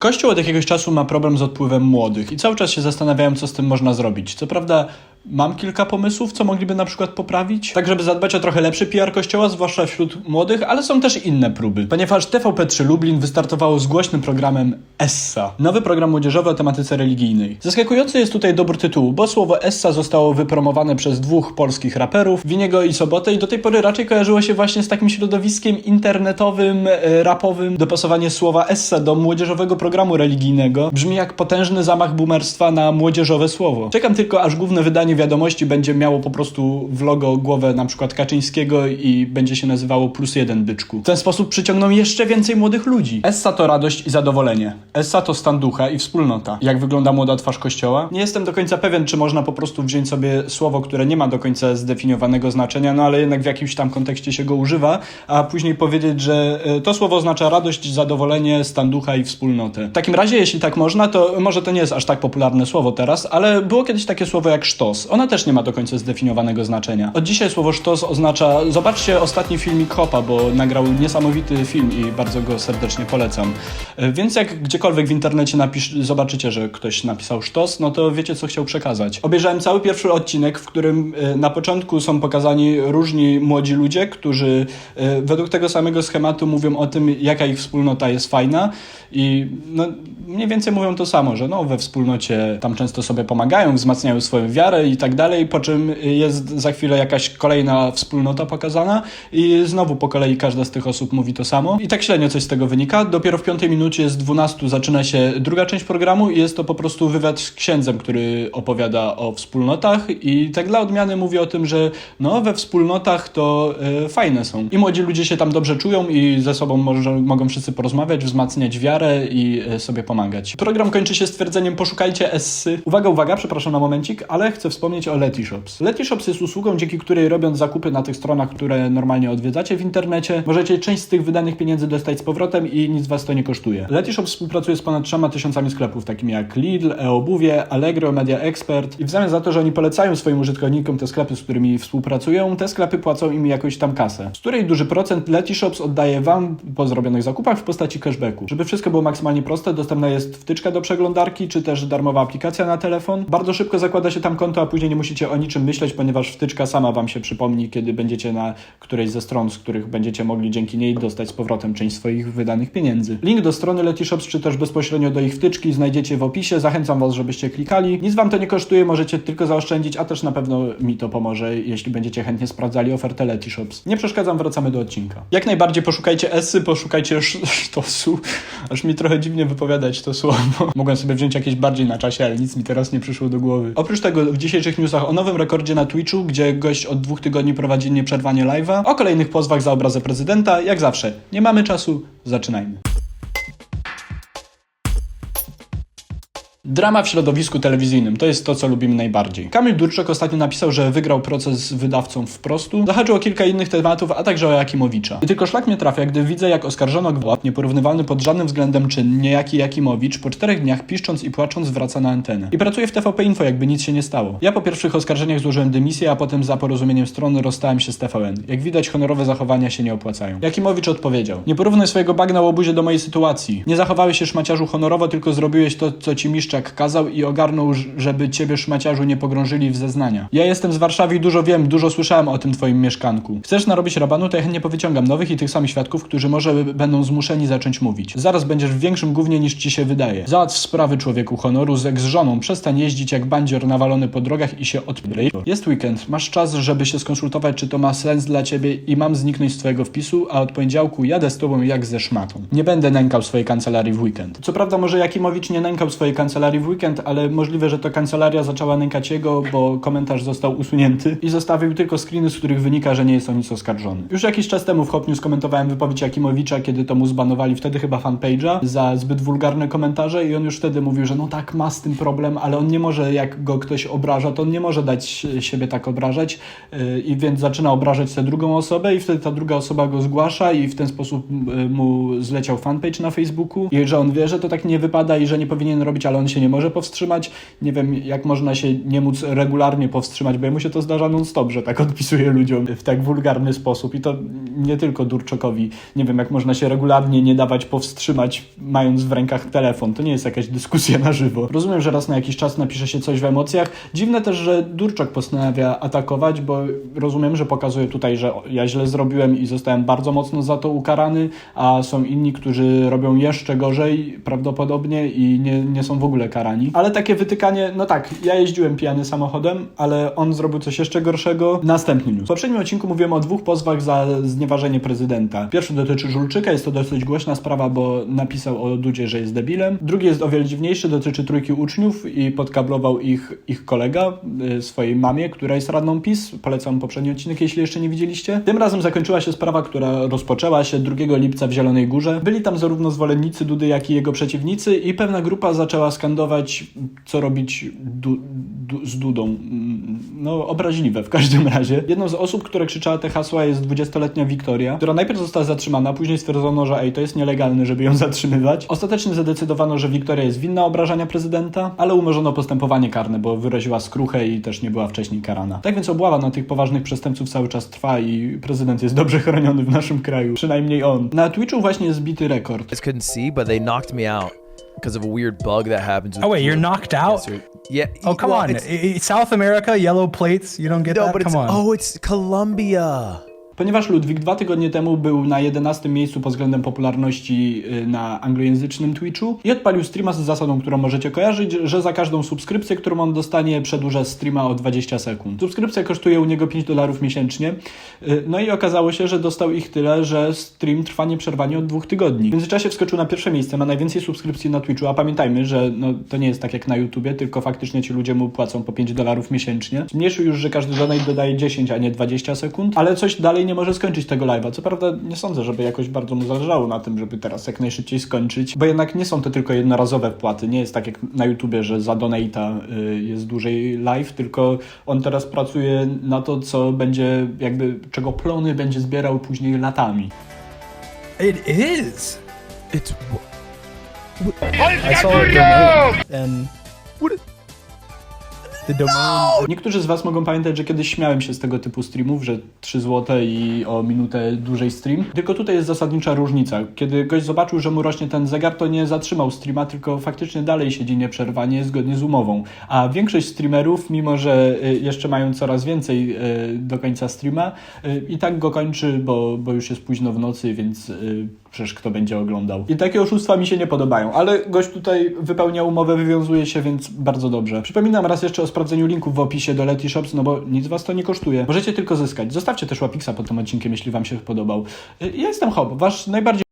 Kościół od jakiegoś czasu ma problem z odpływem młodych i cały czas się zastanawiałem, co z tym można zrobić. Co prawda, mam kilka pomysłów, co mogliby na przykład poprawić, tak żeby zadbać o trochę lepszy PR Kościoła, zwłaszcza wśród młodych, ale są też inne próby. Ponieważ TVP3 Lublin wystartowało z głośnym programem ESSA, nowy program młodzieżowy o tematyce religijnej. Zaskakujący jest tutaj dobór tytułu, bo słowo ESSA zostało wypromowane przez dwóch polskich raperów, Winiego i Sobotę i do tej pory raczej kojarzyło się właśnie z takim środowiskiem internetowym, e, rapowym. Dopasowanie słowa ESSA do młodzieżowego programu religijnego brzmi jak potężny zamach boomerstwa na młodzieżowe słowo. Czekam tylko, aż główne wydanie wiadomości będzie miało po prostu w logo głowę na przykład Kaczyńskiego i będzie się nazywało plus jeden byczku. W ten sposób przyciągną jeszcze więcej młodych ludzi. Essa to radość i zadowolenie. Essa to stan ducha i wspólnota. Jak wygląda młoda twarz kościoła? Nie jestem do końca pewien, czy można po prostu wziąć sobie słowo, które nie ma do końca zdefiniowanego znaczenia, no ale jednak w jakimś tam kontekście się go używa, a później powiedzieć, że e, to słowo oznacza radość, zadowolenie, stan ducha i wspólnotę. W takim razie, jeśli tak można, to może to nie jest aż tak popularne słowo teraz, ale było kiedyś takie słowo jak sztos. Ona też nie ma do końca zdefiniowanego znaczenia. Od dzisiaj słowo sztos oznacza, zobaczcie ostatni filmik Hopa, bo nagrał niesamowity film i bardzo go serdecznie polecam. E, Więc jak gdziekolwiek w internecie napisz, zobaczycie, że ktoś napisał sztos, no to wiecie, co chciał przekazać. Obejrzałem cały pierwszy odcinek, w którym e, na początku są pokazani różni młodzi ludzie, którzy e, według tego samego schematu mówią o tym, jaka ich wspólnota jest fajna i no, mniej więcej mówią to samo, że no, we wspólnocie tam często sobie pomagają, wzmacniają swoją wiarę i tak dalej, po czym jest za chwilę jakaś kolejna wspólnota pokazana i znowu po kolei każda z tych osób mówi to samo. I tak średnio coś z tego wynika. Dopiero w piątej minucie z 12 zaczyna się druga część programu i jest to po prostu wywiad z księdzem, który opowiada o wspólnotach i tak dla odmiany mówi o tym, że no we wspólnotach to e, fajne są. I młodzi ludzie się tam dobrze czują i ze sobą może, mogą wszyscy porozmawiać, wzmacniać wiarę i e, sobie pomagać. Program kończy się stwierdzeniem poszukajcie Essy. Uwaga, uwaga, przepraszam na momencik, ale chcę wspomnieć o Letyshops. Letyshops jest usługą, dzięki której robiąc zakupy na tych stronach, które normalnie odwiedzacie w internecie, możecie część z tych wydanych pieniędzy dostać z powrotem i nic was to nie kosztuje. Letyshops współpracuje z ponad trzema tysiącami sklepów, takimi jak Lidl, e-obuwie, Allegro, Media Expert i w zamian za to, że oni polecają swoim użytkownikom te sklepy, z którymi współpracują, te sklepy płacą im jakąś tam kasę, z której duży procent Letyshops oddaje wam po zrobionych zakupach w postaci cashbacku. Żeby wszystko było maksymalnie proste, dostępna jest wtyczka do przeglądarki, czy też darmowa aplikacja na telefon. Bardzo szybko zakłada się tam konto, później nie musicie o niczym myśleć, ponieważ wtyczka sama wam się przypomni, kiedy będziecie na którejś ze stron, z których będziecie mogli dzięki niej dostać z powrotem część swoich wydanych pieniędzy. Link do strony Letyshops, czy też bezpośrednio do ich wtyczki znajdziecie w opisie. Zachęcam was, żebyście klikali. Nic wam to nie kosztuje, możecie tylko zaoszczędzić, a też na pewno mi to pomoże, jeśli będziecie chętnie sprawdzali ofertę Letyshops. Nie przeszkadzam, wracamy do odcinka. Jak najbardziej poszukajcie Essy, poszukajcie sz- sztosu. Aż mi trochę dziwnie wypowiadać to słowo. Mogłem sobie wziąć jakieś bardziej na czasie, ale nic mi teraz nie przyszło do głowy. Oprócz tego w dzisiejszych newsach o nowym rekordzie na Twitchu, gdzie gość od dwóch tygodni prowadzi nieprzerwanie live'a, o kolejnych pozwach za obrazę prezydenta, jak zawsze. Nie mamy czasu, zaczynajmy. Drama w środowisku telewizyjnym to jest to, co lubimy najbardziej. Kamil Durczak ostatnio napisał, że wygrał proces z wydawcą wprostu. Zahaczył o kilka innych tematów, a także o Jakimowicza. I tylko szlak mnie trafia, gdy widzę, jak oskarżono gwałt, nieporównywalny pod żadnym względem czyn, niejaki Jakimowicz, po czterech dniach piszcząc i płacząc wraca na antenę. I pracuje w TVP Info, jakby nic się nie stało. Ja po pierwszych oskarżeniach złożyłem dymisję, a potem za porozumieniem strony rozstałem się z TVN. Jak widać, honorowe zachowania się nie opłacają. Jakimowicz odpowiedział: Nie porównuj swojego bagna łobuzie do mojej sytuacji. Nie zachowałeś się szmaciarzu honorowo, tylko zrobiłeś to, co ci miszczak kazał i ogarnął, żeby ciebie szmaciarzu nie pogrążyli w zeznania. Ja jestem z Warszawy i dużo wiem, dużo słyszałem o tym twoim mieszkanku. Chcesz narobić rabanu, to ja chętnie powyciągam nowych i tych samych świadków, którzy może będą zmuszeni zacząć mówić. Zaraz będziesz w większym gównie niż ci się wydaje. Załatw sprawy człowieku honoru, z żoną, przestań jeździć jak bandzior nawalony po drogach i się odpryj. Jest weekend, masz czas, żeby się skonsultować, czy to ma sens dla ciebie i mam zniknąć z twojego wpisu, a od poniedziałku jadę z tobą jak ze szmatą. Nie będę nękał swojej kancelarii w weekend. Co prawda może Jakimowicz nie nękał swojej kancelarii w weekend, ale możliwe, że to kancelaria zaczęła nękać jego, bo komentarz został usunięty i zostawił tylko screeny, z których wynika, że nie jest o nic oskarżony. Już jakiś czas temu w Hop News komentowałem wypowiedź Jakimowicza, kiedy to mu zbanowali wtedy chyba fanpage'a za zbyt wulgarne komentarze i on już wtedy mówił, że no tak, ma z tym problem, ale on nie może, jak go ktoś obraża, to on nie może dać siebie tak obrażać yy, i więc zaczyna obrażać tę drugą osobę i wtedy ta druga osoba go zgłasza i w ten sposób yy, mu zleciał fanpage na Facebooku i że on wie, że to tak nie wypada i że nie powinien robić, ale on się się nie może powstrzymać. Nie wiem, jak można się nie móc regularnie powstrzymać, bo jemu się to zdarza non-stop, że tak odpisuje ludziom w tak wulgarny sposób. I to nie tylko Durczokowi. Nie wiem, jak można się regularnie nie dawać powstrzymać, mając w rękach telefon. To nie jest jakaś dyskusja na żywo. Rozumiem, że raz na jakiś czas napisze się coś w emocjach. Dziwne też, że Durczok postanawia atakować, bo rozumiem, że pokazuje tutaj, że ja źle zrobiłem i zostałem bardzo mocno za to ukarany, a są inni, którzy robią jeszcze gorzej prawdopodobnie i nie, nie są w ogóle karani. Ale takie wytykanie, no tak, ja jeździłem pijany samochodem, ale on zrobił coś jeszcze gorszego. Następny news. W poprzednim odcinku mówiłem o dwóch pozwach za znieważenie prezydenta. Pierwszy dotyczy Żulczyka, jest to dosyć głośna sprawa, bo napisał o Dudzie, że jest debilem. Drugi jest o wiele dziwniejszy, dotyczy trójki uczniów i podkablował ich, ich kolega y, swojej mamie, która jest radną PiS. Polecam poprzedni odcinek, jeśli jeszcze nie widzieliście. Tym razem zakończyła się sprawa, która rozpoczęła się 2 lipca w Zielonej Górze. Byli tam zarówno zwolennicy Dudy, jak i jego przeciwnicy i pewna grupa zaczęła skandować, co robić du, du, z Dudą. No, obraźliwe w każdym razie. Jedną z osób, która krzyczała te hasła jest 20-letnia Wiktoria, która najpierw została zatrzymana, później stwierdzono, że ej, to jest nielegalne, żeby ją zatrzymywać. Ostatecznie zadecydowano, że Wiktoria jest winna obrażania prezydenta, ale umorzono postępowanie karne, bo wyraziła skruchę i też nie była wcześniej karana. Tak więc obława na tych poważnych przestępców cały czas trwa i prezydent jest dobrze chroniony w naszym kraju. Przynajmniej on. Na Twitchu właśnie jest zbity rekord. just couldn't see, but they knocked me out because of a weird bug that happens. Oh wait, you're knocked out? Yeah. Oh come well, on, it's- I- I- South America, yellow plates. You don't get no, that. but it's Come on. oh, it's Colombia. Ponieważ Ludwik dwa tygodnie temu był na 11 miejscu pod względem popularności y, na anglojęzycznym Twitchu i odpalił streama z zasadą, którą możecie kojarzyć, że za każdą subskrypcję, którą on dostanie, przedłuża streama o 20 sekund. Subskrypcja kosztuje u niego 5 dolarów miesięcznie. Y, No i okazało się, że dostał ich tyle, że stream trwa nieprzerwanie od dwóch tygodni. W międzyczasie wskoczył na pierwsze miejsce, ma najwięcej subskrypcji na Twitchu, a pamiętajmy, że no, to nie jest tak jak na YouTubie, tylko faktycznie ci ludzie mu płacą po 5 dolarów miesięcznie. Zmniejszył już, że każdy donate dodaje 10, a nie 20 sekund, ale coś dalej nie może skończyć tego live'a. Co prawda nie sądzę, żeby jakoś bardzo mu zależało na tym, żeby teraz jak najszybciej skończyć, bo jednak nie są to tylko jednorazowe wpłaty. Nie jest tak jak na YouTubie, że za donate'a y, jest dłużej live, tylko on teraz pracuje na to, co będzie jakby, czego plony będzie zbierał później latami. It is. It's I saw domain and the domain. Niektórzy z Was mogą pamiętać, że kiedyś śmiałem się z tego typu streamów, że 3 zł i o minutę dłużej stream. Tylko tutaj jest zasadnicza różnica. Kiedy gość zobaczył, że mu rośnie ten zegar, to nie zatrzymał streama, tylko faktycznie dalej siedzi nieprzerwanie zgodnie z umową. A większość streamerów, mimo że y, jeszcze mają coraz więcej y, do końca streama, y, i tak go kończy, bo, bo już jest późno w nocy, więc przecież kto będzie oglądał. I takie oszustwa mi się nie podobają, ale gość tutaj wypełnia umowę, wywiązuje się, więc bardzo dobrze. Przypominam raz jeszcze o sprawdzeniu linków w opisie do Leti Shops, no bo nic was to nie kosztuje. Możecie tylko zyskać. Zostawcie też łapiksa pod tym odcinkiem, jeśli wam się podobał. Ja jestem Hop, wasz najbardziej